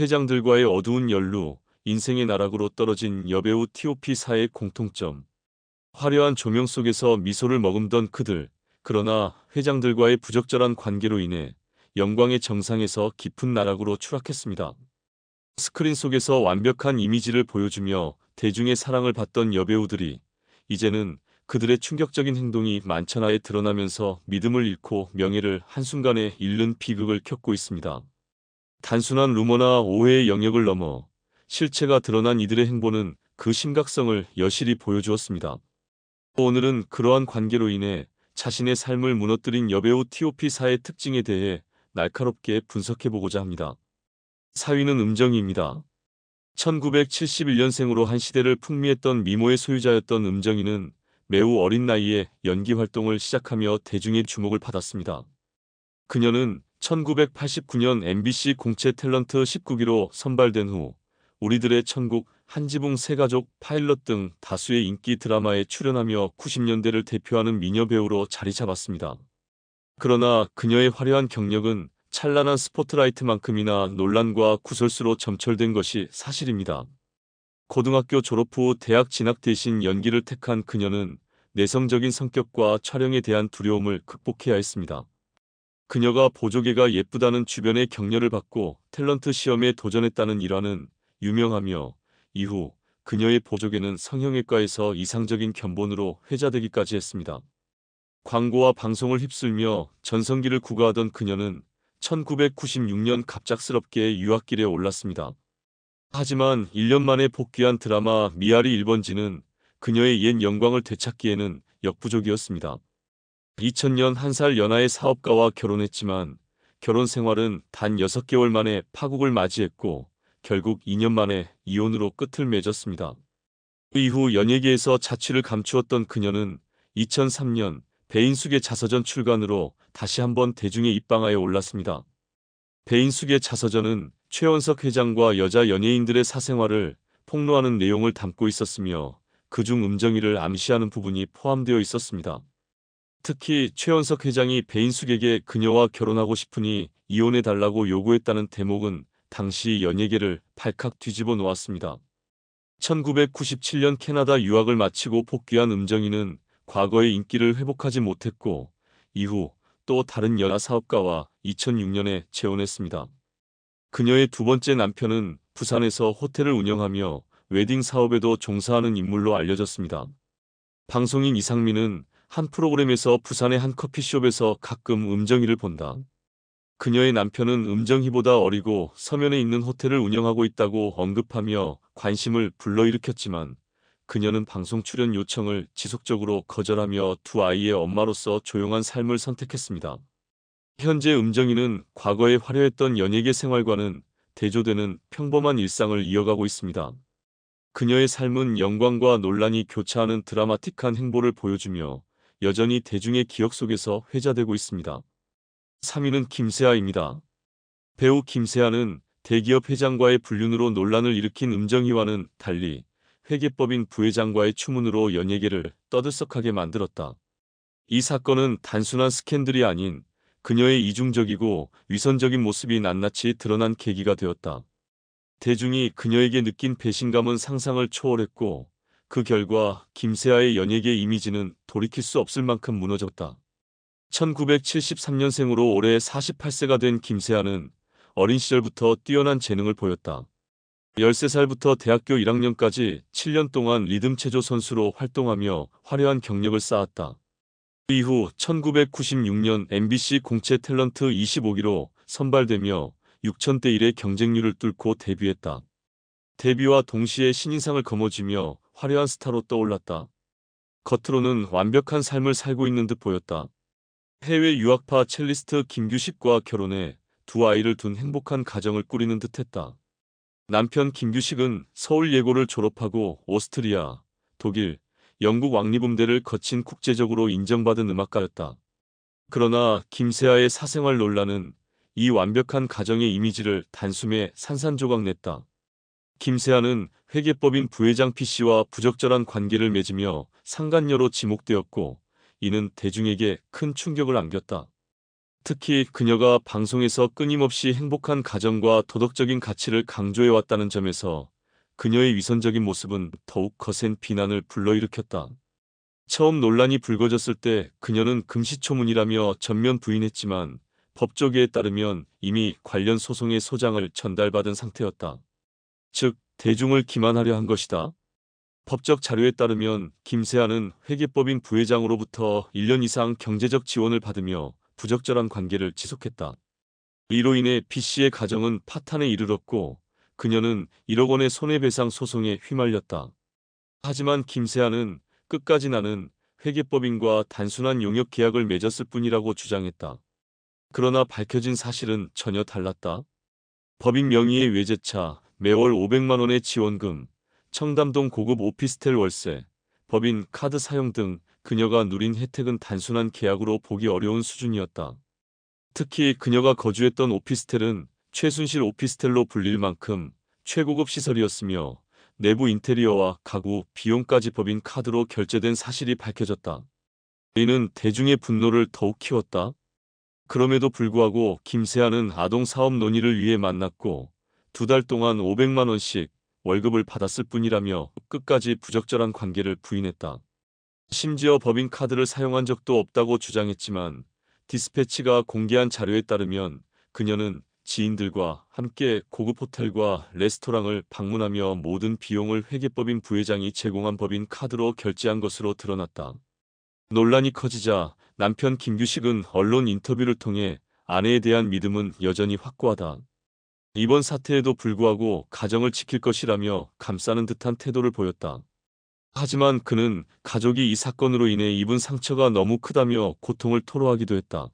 회장들과의 어두운 연루, 인생의 나락으로 떨어진 여배우 T.O.P 사의 공통점. 화려한 조명 속에서 미소를 머금던 그들. 그러나 회장들과의 부적절한 관계로 인해 영광의 정상에서 깊은 나락으로 추락했습니다. 스크린 속에서 완벽한 이미지를 보여주며 대중의 사랑을 받던 여배우들이 이제는 그들의 충격적인 행동이 만천하에 드러나면서 믿음을 잃고 명예를 한순간에 잃는 비극을 겪고 있습니다. 단순한 루머나 오해의 영역을 넘어 실체가 드러난 이들의 행보는 그 심각성을 여실히 보여주었습니다. 오늘은 그러한 관계로 인해 자신의 삶을 무너뜨린 여배우 T.O.P 사의 특징에 대해 날카롭게 분석해보고자 합니다. 사위는 음정이입니다. 1971년생으로 한 시대를 풍미했던 미모의 소유자였던 음정이는 매우 어린 나이에 연기 활동을 시작하며 대중의 주목을 받았습니다. 그녀는 1989년 MBC 공채 탤런트 19기로 선발된 후 우리들의 천국, 한지붕 새가족, 파일럿 등 다수의 인기 드라마에 출연하며 90년대를 대표하는 미녀 배우로 자리 잡았습니다. 그러나 그녀의 화려한 경력은 찬란한 스포트라이트만큼이나 논란과 구설수로 점철된 것이 사실입니다. 고등학교 졸업 후 대학 진학 대신 연기를 택한 그녀는 내성적인 성격과 촬영에 대한 두려움을 극복해야 했습니다. 그녀가 보조개가 예쁘다는 주변의 격려를 받고 탤런트 시험에 도전했다는 일화는 유명하며 이후 그녀의 보조개는 성형외과에서 이상적인 견본으로 회자되기까지 했습니다. 광고와 방송을 휩쓸며 전성기를 구가하던 그녀는 1996년 갑작스럽게 유학길에 올랐습니다. 하지만 1년 만에 복귀한 드라마 미아리 1번지는 그녀의 옛 영광을 되찾기에는 역부족이었습니다. 2000년 한 살 연하의 사업가와 결혼했지만 결혼 생활은 단 6개월 만에 파국을 맞이했고 결국 2년 만에 이혼으로 끝을 맺었습니다. 그 이후 연예계에서 자취를 감추었던 그녀는 2003년 배인숙의 자서전 출간으로 다시 한번 대중의 입방아에 올랐습니다. 배인숙의 자서전은 최원석 회장과 여자 연예인들의 사생활을 폭로하는 내용을 담고 있었으며 그중 음정이를 암시하는 부분이 포함되어 있었습니다. 특히 최원석 회장이 배인숙에게 그녀와 결혼하고 싶으니 이혼해달라고 요구했다는 대목은 당시 연예계를 발칵 뒤집어 놓았습니다. 1997년 캐나다 유학을 마치고 복귀한 음정이는 과거의 인기를 회복하지 못했고 이후 또 다른 연하 사업가와 2006년에 재혼했습니다. 그녀의 두 번째 남편은 부산에서 호텔을 운영하며 웨딩 사업에도 종사하는 인물로 알려졌습니다. 방송인 이상민은 한 프로그램에서 부산의 한 커피숍에서 가끔 음정이를 본다. 그녀의 남편은 음정희보다 어리고 서면에 있는 호텔을 운영하고 있다고 언급하며 관심을 불러일으켰지만 그녀는 방송 출연 요청을 지속적으로 거절하며 두 아이의 엄마로서 조용한 삶을 선택했습니다. 현재 음정이는 과거에 화려했던 연예계 생활과는 대조되는 평범한 일상을 이어가고 있습니다. 그녀의 삶은 영광과 논란이 교차하는 드라마틱한 행보를 보여주며 여전히 대중의 기억 속에서 회자되고 있습니다. 3위는 김세아입니다. 배우 김세아는 대기업 회장과의 불륜으로 논란을 일으킨 음정희와는 달리 회계법인 부회장과의 추문으로 연예계를 떠들썩하게 만들었다. 이 사건은 단순한 스캔들이 아닌 그녀의 이중적이고 위선적인 모습이 낱낱이 드러난 계기가 되었다. 대중이 그녀에게 느낀 배신감은 상상을 초월했고 그 결과 김세아의 연예계 이미지는 돌이킬 수 없을 만큼 무너졌다. 1973년생으로 올해 48세가 된 김세아는 어린 시절부터 뛰어난 재능을 보였다. 13살부터 대학교 1학년까지 7년 동안 리듬 체조 선수로 활동하며 화려한 경력을 쌓았다. 그 이후 1996년 MBC 공채 탤런트 25기로 선발되며 6천대 1의 경쟁률을 뚫고 데뷔했다. 데뷔와 동시에 신인상을 거머쥐며 화려한 스타로 떠올랐다. 겉으로는 완벽한 삶을 살고 있는 듯 보였다. 해외 유학파 첼리스트 김규식과 결혼해 두 아이를 둔 행복한 가정을 꾸리는 듯했다. 남편 김규식은 서울 예고를 졸업하고 오스트리아, 독일, 영국 왕리분대를 거친 국제적으로 인정받은 음악가였다. 그러나 김세아의 사생활 논란은 이 완벽한 가정의 이미지를 단숨에 산산조각 냈다. 김세아는 회계법인 부회장 P씨와 부적절한 관계를 맺으며 상간녀로 지목되었고 이는 대중에게 큰 충격을 안겼다. 특히 그녀가 방송에서 끊임없이 행복한 가정과 도덕적인 가치를 강조해왔다는 점에서 그녀의 위선적인 모습은 더욱 거센 비난을 불러일으켰다. 처음 논란이 불거졌을 때 그녀는 금시초문이라며 전면 부인했지만 법조계에 따르면 이미 관련 소송의 소장을 전달받은 상태였다. 즉, 대중을 기만하려 한 것이다. 법적 자료에 따르면 김세아는 회계법인 부회장으로부터 1년 이상 경제적 지원을 받으며 부적절한 관계를 지속했다. 이로 인해 B씨의 가정은 파탄에 이르렀고 그녀는 1억 원의 손해배상 소송에 휘말렸다. 하지만 김세아는 끝까지 나는 회계법인과 단순한 용역 계약을 맺었을 뿐이라고 주장했다. 그러나 밝혀진 사실은 전혀 달랐다. 법인 명의의 외제차, 매월 500만 원의 지원금, 청담동 고급 오피스텔 월세, 법인 카드 사용 등 그녀가 누린 혜택은 단순한 계약으로 보기 어려운 수준이었다. 특히 그녀가 거주했던 오피스텔은 최순실 오피스텔로 불릴 만큼 최고급 시설이었으며 내부 인테리어와 가구, 비용까지 법인 카드로 결제된 사실이 밝혀졌다. 이는 대중의 분노를 더욱 키웠다. 그럼에도 불구하고 김세아는 아동 사업 논의를 위해 만났고 두 달 동안 500만 원씩 월급을 받았을 뿐이라며 끝까지 부적절한 관계를 부인했다. 심지어 법인 카드를 사용한 적도 없다고 주장했지만 디스패치가 공개한 자료에 따르면 그녀는 지인들과 함께 고급 호텔과 레스토랑을 방문하며 모든 비용을 회계법인 부회장이 제공한 법인 카드로 결제한 것으로 드러났다. 논란이 커지자 남편 김규식은 언론 인터뷰를 통해 아내에 대한 믿음은 여전히 확고하다. 이번 사태에도 불구하고 가정을 지킬 것이라며 감싸는 듯한 태도를 보였다. 하지만 그는 가족이 이 사건으로 인해 입은 상처가 너무 크다며 고통을 토로하기도 했다.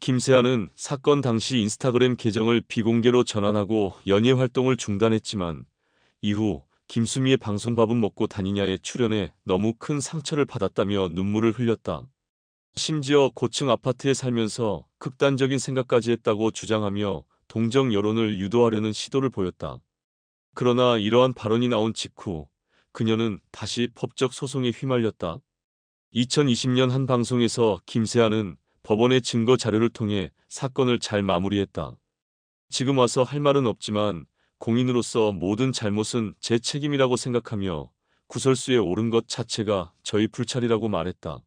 김세아는 사건 당시 인스타그램 계정을 비공개로 전환하고 연예 활동을 중단했지만 이후 김수미의 방송밥은 먹고 다니냐에 출연해 너무 큰 상처를 받았다며 눈물을 흘렸다. 심지어 고층 아파트에 살면서 극단적인 생각까지 했다고 주장하며 동정 여론을 유도하려는 시도를 보였다. 그러나 이러한 발언이 나온 직후 그녀는 다시 법적 소송에 휘말렸다. 2020년 한 방송에서 김세아는 법원의 증거 자료를 통해 사건을 잘 마무리했다. 지금 와서 할 말은 없지만 공인으로서 모든 잘못은 제 책임이라고 생각하며 구설수에 오른 것 자체가 저희 불찰이라고 말했다.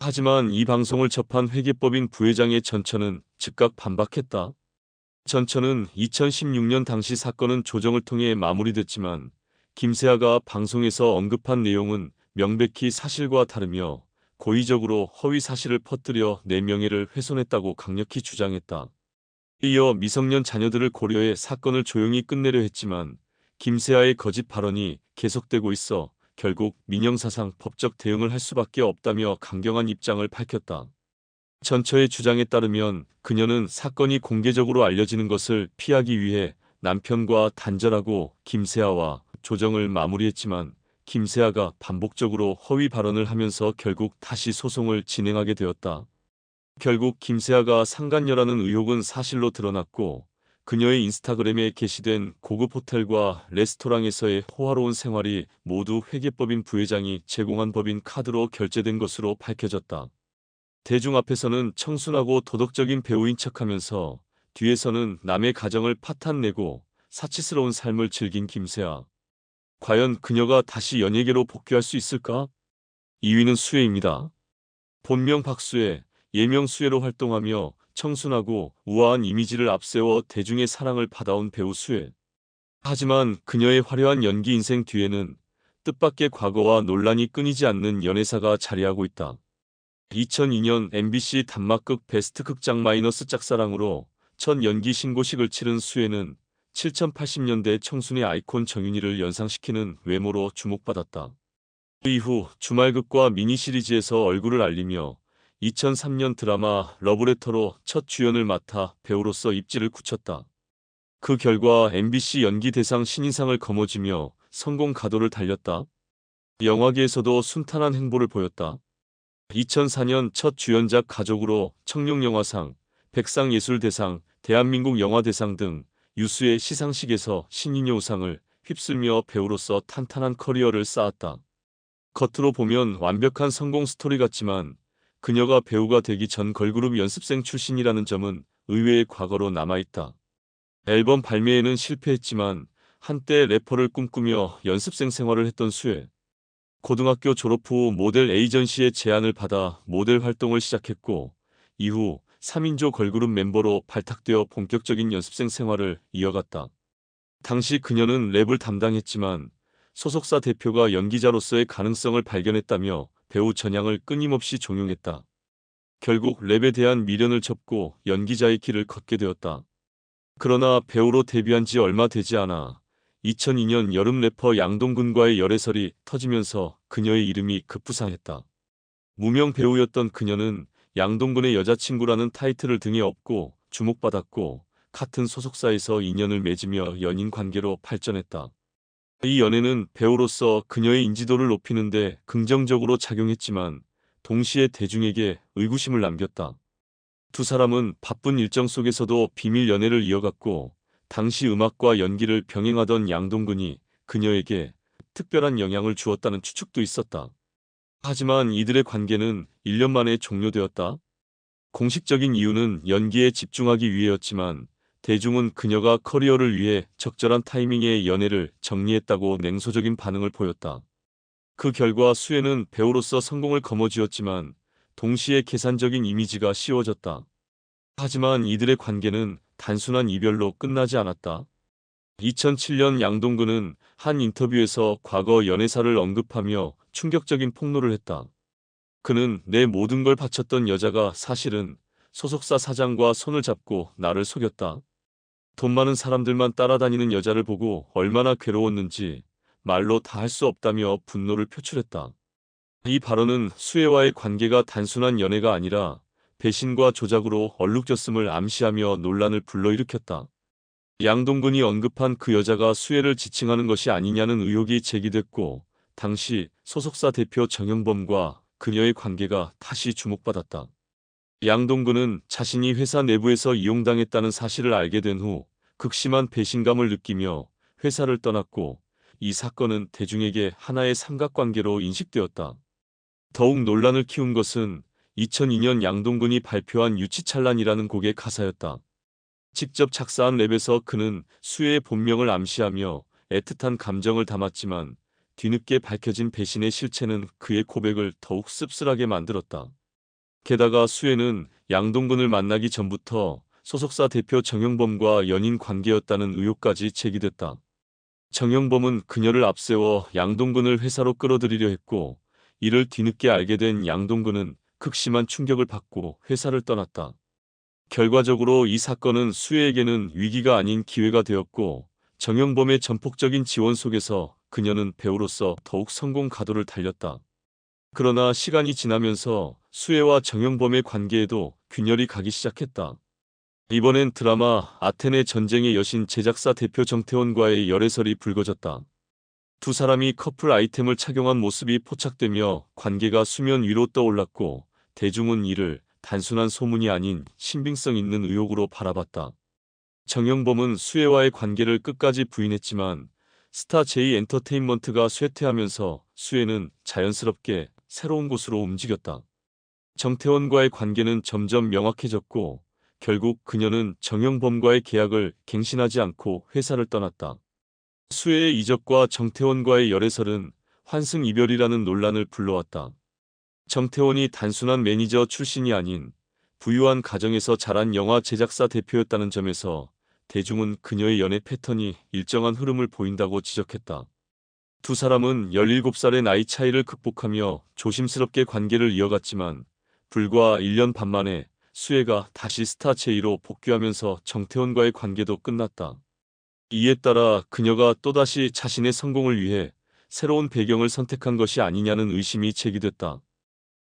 하지만 이 방송을 접한 회계법인 부회장의 전처는 즉각 반박했다. 전처는 2016년 당시 사건은 조정을 통해 마무리됐지만 김세아가 방송에서 언급한 내용은 명백히 사실과 다르며 고의적으로 허위 사실을 퍼뜨려 내 명예를 훼손했다고 강력히 주장했다. 이어 미성년 자녀들을 고려해 사건을 조용히 끝내려 했지만 김세아의 거짓 발언이 계속되고 있어 결국 민영사상 법적 대응을 할 수밖에 없다며 강경한 입장을 밝혔다. 전처의 주장에 따르면 그녀는 사건이 공개적으로 알려지는 것을 피하기 위해 남편과 단절하고 김세아와 조정을 마무리했지만 김세아가 반복적으로 허위 발언을 하면서 결국 다시 소송을 진행하게 되었다. 결국 김세아가 상간녀라는 의혹은 사실로 드러났고 그녀의 인스타그램에 게시된 고급 호텔과 레스토랑에서의 호화로운 생활이 모두 회계법인 부회장이 제공한 법인 카드로 결제된 것으로 밝혀졌다. 대중 앞에서는 청순하고 도덕적인 배우인 척하면서 뒤에서는 남의 가정을 파탄내고 사치스러운 삶을 즐긴 김세아. 과연 그녀가 다시 연예계로 복귀할 수 있을까? 2위는 수혜입니다. 본명 박수혜, 예명 수혜로 활동하며 청순하고 우아한 이미지를 앞세워 대중의 사랑을 받아온 배우 수혜. 하지만 그녀의 화려한 연기 인생 뒤에는 뜻밖의 과거와 논란이 끊이지 않는 연애사가 자리하고 있다. 2002년 MBC 단막극 베스트 극장 마이너스 짝사랑으로 첫 연기 신고식을 치른 수혜는 7080년대 청순의 아이콘 정윤이를 연상시키는 외모로 주목받았다. 그 이후 주말극과 미니 시리즈에서 얼굴을 알리며 2003년 드라마 러브레터로 첫 주연을 맡아 배우로서 입지를 굳혔다. 그 결과 MBC 연기 대상 신인상을 거머쥐며 성공 가도를 달렸다. 영화계에서도 순탄한 행보를 보였다. 2004년 첫 주연작 가족으로 청룡영화상, 백상예술대상, 대한민국 영화대상 등 유수의 시상식에서 신인여우상을 휩쓸며 배우로서 탄탄한 커리어를 쌓았다. 겉으로 보면 완벽한 성공 스토리 같지만 그녀가 배우가 되기 전 걸그룹 연습생 출신이라는 점은 의외의 과거로 남아있다. 앨범 발매에는 실패했지만 한때 래퍼를 꿈꾸며 연습생 생활을 했던 수혜. 고등학교 졸업 후 모델 에이전시의 제안을 받아 모델 활동을 시작했고 이후 3인조 걸그룹 멤버로 발탁되어 본격적인 연습생 생활을 이어갔다. 당시 그녀는 랩을 담당했지만 소속사 대표가 연기자로서의 가능성을 발견했다며 배우 전향을 끊임없이 종용했다. 결국 랩에 대한 미련을 접고 연기자의 길을 걷게 되었다. 그러나 배우로 데뷔한 지 얼마 되지 않아 2002년 여름 래퍼 양동근과의 열애설이 터지면서 그녀의 이름이 급부상했다. 무명 배우였던 그녀는 양동근의 여자친구라는 타이틀을 등에 업고 주목받았고 같은 소속사에서 인연을 맺으며 연인 관계로 발전했다. 이 연애는 배우로서 그녀의 인지도를 높이는데 긍정적으로 작용했지만 동시에 대중에게 의구심을 남겼다. 두 사람은 바쁜 일정 속에서도 비밀 연애를 이어갔고 당시 음악과 연기를 병행하던 양동근이 그녀에게 특별한 영향을 주었다는 추측도 있었다. 하지만 이들의 관계는 1년 만에 종료되었다. 공식적인 이유는 연기에 집중하기 위해였지만 대중은 그녀가 커리어를 위해 적절한 타이밍에 연애를 정리했다고 냉소적인 반응을 보였다. 그 결과 수혜는 배우로서 성공을 거머쥐었지만 동시에 계산적인 이미지가 씌워졌다. 하지만 이들의 관계는 단순한 이별로 끝나지 않았다. 2007년 양동근은 한 인터뷰에서 과거 연애사를 언급하며 충격적인 폭로를 했다. 그는 내 모든 걸 바쳤던 여자가 사실은 소속사 사장과 손을 잡고 나를 속였다. 돈 많은 사람들만 따라다니는 여자를 보고 얼마나 괴로웠는지 말로 다 할 수 없다며 분노를 표출했다. 이 발언은 수혜와의 관계가 단순한 연애가 아니라 배신과 조작으로 얼룩졌음을 암시하며 논란을 불러일으켰다. 양동근이 언급한 그 여자가 수혜를 지칭하는 것이 아니냐는 의혹이 제기됐고 당시 소속사 대표 정영범과 그녀의 관계가 다시 주목받았다. 양동근은 자신이 회사 내부에서 이용당했다는 사실을 알게 된 후 극심한 배신감을 느끼며 회사를 떠났고 이 사건은 대중에게 하나의 삼각관계로 인식되었다. 더욱 논란을 키운 것은 2002년 양동근이 발표한 유치찬란이라는 곡의 가사였다. 직접 작사한 랩에서 그는 수혜의 본명을 암시하며 애틋한 감정을 담았지만 뒤늦게 밝혀진 배신의 실체는 그의 고백을 더욱 씁쓸하게 만들었다. 게다가 수혜는 양동근을 만나기 전부터 소속사 대표 정영범과 연인 관계였다는 의혹까지 제기됐다. 정영범은 그녀를 앞세워 양동근을 회사로 끌어들이려 했고 이를 뒤늦게 알게 된 양동근은 극심한 충격을 받고 회사를 떠났다. 결과적으로 이 사건은 수혜에게는 위기가 아닌 기회가 되었고 정영범의 전폭적인 지원 속에서 그녀는 배우로서 더욱 성공 가도를 달렸다. 그러나 시간이 지나면서 수혜와 정영범의 관계에도 균열이 가기 시작했다. 이번엔 드라마 아테네 전쟁의 여신 제작사 대표 정태원과의 열애설이 불거졌다. 두 사람이 커플 아이템을 착용한 모습이 포착되며 관계가 수면 위로 떠올랐고 대중은 이를 단순한 소문이 아닌 신빙성 있는 의혹으로 바라봤다. 정영범은 수혜와의 관계를 끝까지 부인했지만 스타 제이 엔터테인먼트가 쇠퇴하면서 수혜는 자연스럽게 새로운 곳으로 움직였다. 정태원과의 관계는 점점 명확해졌고 결국 그녀는 정영범과의 계약을 갱신하지 않고 회사를 떠났다. 수혜의 이적과 정태원과의 열애설은 환승 이별이라는 논란을 불러왔다. 정태원이 단순한 매니저 출신이 아닌 부유한 가정에서 자란 영화 제작사 대표였다는 점에서 대중은 그녀의 연애 패턴이 일정한 흐름을 보인다고 지적했다. 두 사람은 17살의 나이 차이를 극복하며 조심스럽게 관계를 이어갔지만 불과 1년 반 만에 수혜가 다시 스타 제이로 복귀하면서 정태원과의 관계도 끝났다. 이에 따라 그녀가 또다시 자신의 성공을 위해 새로운 배경을 선택한 것이 아니냐는 의심이 제기됐다.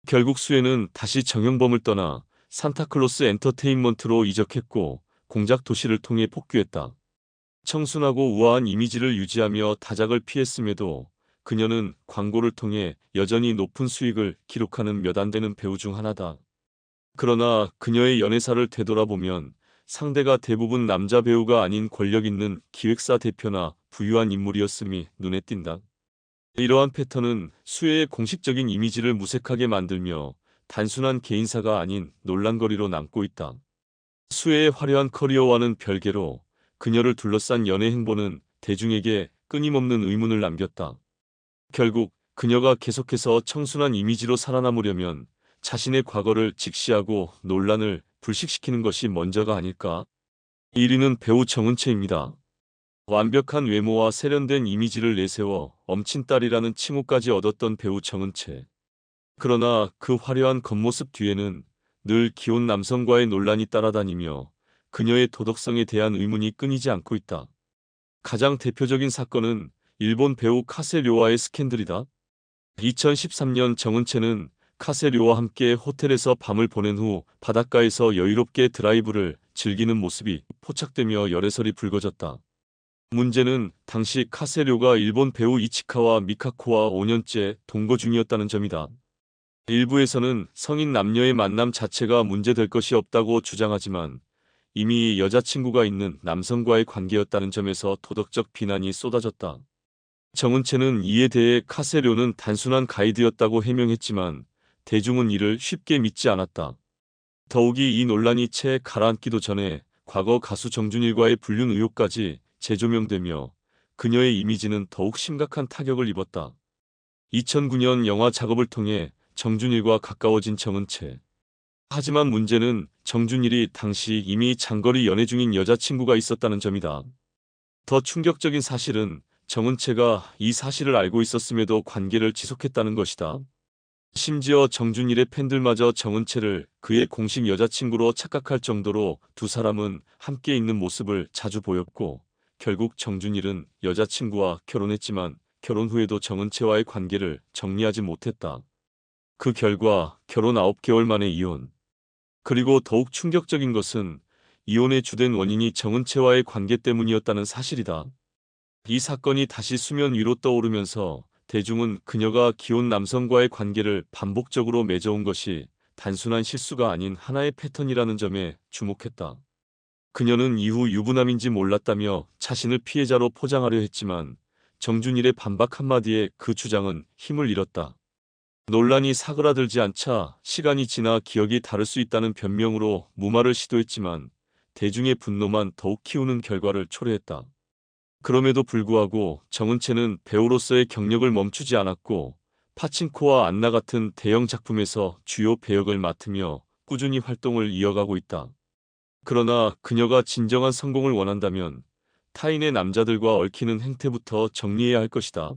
결국 수혜는 다시 정영범을 떠나 산타클로스 엔터테인먼트로 이적했고 공작 도시를 통해 복귀했다. 청순하고 우아한 이미지를 유지하며 다작을 피했음에도 그녀는 광고를 통해 여전히 높은 수익을 기록하는 몇 안 되는 배우 중 하나다. 그러나 그녀의 연애사를 되돌아보면 상대가 대부분 남자 배우가 아닌 권력 있는 기획사 대표나 부유한 인물이었음이 눈에 띈다. 이러한 패턴은 수혜의 공식적인 이미지를 무색하게 만들며 단순한 개인사가 아닌 논란거리로 남고 있다. 수혜의 화려한 커리어와는 별개로 그녀를 둘러싼 연애 행보는 대중에게 끊임없는 의문을 남겼다. 결국 그녀가 계속해서 청순한 이미지로 살아남으려면 자신의 과거를 직시하고 논란을 불식시키는 것이 먼저가 아닐까? 1위는 배우 정은채입니다. 완벽한 외모와 세련된 이미지를 내세워 엄친딸이라는 칭호까지 얻었던 배우 정은채. 그러나 그 화려한 겉모습 뒤에는 늘 기혼 남성과의 논란이 따라다니며 그녀의 도덕성에 대한 의문이 끊이지 않고 있다. 가장 대표적인 사건은 일본 배우 카세료와의 스캔들이다. 2013년 정은채는 카세료와 함께 호텔에서 밤을 보낸 후 바닷가에서 여유롭게 드라이브를 즐기는 모습이 포착되며 열애설이 불거졌다. 문제는 당시 카세료가 일본 배우 이치카와 미카코와 5년째 동거 중이었다는 점이다. 일부에서는 성인 남녀의 만남 자체가 문제될 것이 없다고 주장하지만 이미 여자친구가 있는 남성과의 관계였다는 점에서 도덕적 비난이 쏟아졌다. 정은채는 이에 대해 카세료는 단순한 가이드였다고 해명했지만 대중은 이를 쉽게 믿지 않았다. 더욱이 이 논란이 채 가라앉기도 전에 과거 가수 정준일과의 불륜 의혹까지 재조명되며 그녀의 이미지는 더욱 심각한 타격을 입었다. 2009년 영화 작업을 통해 정준일과 가까워진 정은채. 하지만 문제는 정준일이 당시 이미 장거리 연애 중인 여자친구가 있었다는 점이다. 더 충격적인 사실은 정은채가 이 사실을 알고 있었음에도 관계를 지속했다는 것이다. 심지어 정준일의 팬들마저 정은채를 그의 공식 여자친구로 착각할 정도로 두 사람은 함께 있는 모습을 자주 보였고 결국 정준일은 여자친구와 결혼했지만 결혼 후에도 정은채와의 관계를 정리하지 못했다. 그 결과 결혼 9개월 만에 이혼. 그리고 더욱 충격적인 것은 이혼의 주된 원인이 정은채와의 관계 때문이었다는 사실이다. 이 사건이 다시 수면 위로 떠오르면서 대중은 그녀가 기혼 남성과의 관계를 반복적으로 맺어온 것이 단순한 실수가 아닌 하나의 패턴이라는 점에 주목했다. 그녀는 이후 유부남인지 몰랐다며 자신을 피해자로 포장하려 했지만 정준일의 반박 한마디에 그 주장은 힘을 잃었다. 논란이 사그라들지 않자 시간이 지나 기억이 다를 수 있다는 변명으로 무마를 시도했지만 대중의 분노만 더욱 키우는 결과를 초래했다. 그럼에도 불구하고 정은채는 배우로서의 경력을 멈추지 않았고 파친코와 안나 같은 대형 작품에서 주요 배역을 맡으며 꾸준히 활동을 이어가고 있다. 그러나 그녀가 진정한 성공을 원한다면 타인의 남자들과 얽히는 행태부터 정리해야 할 것이다.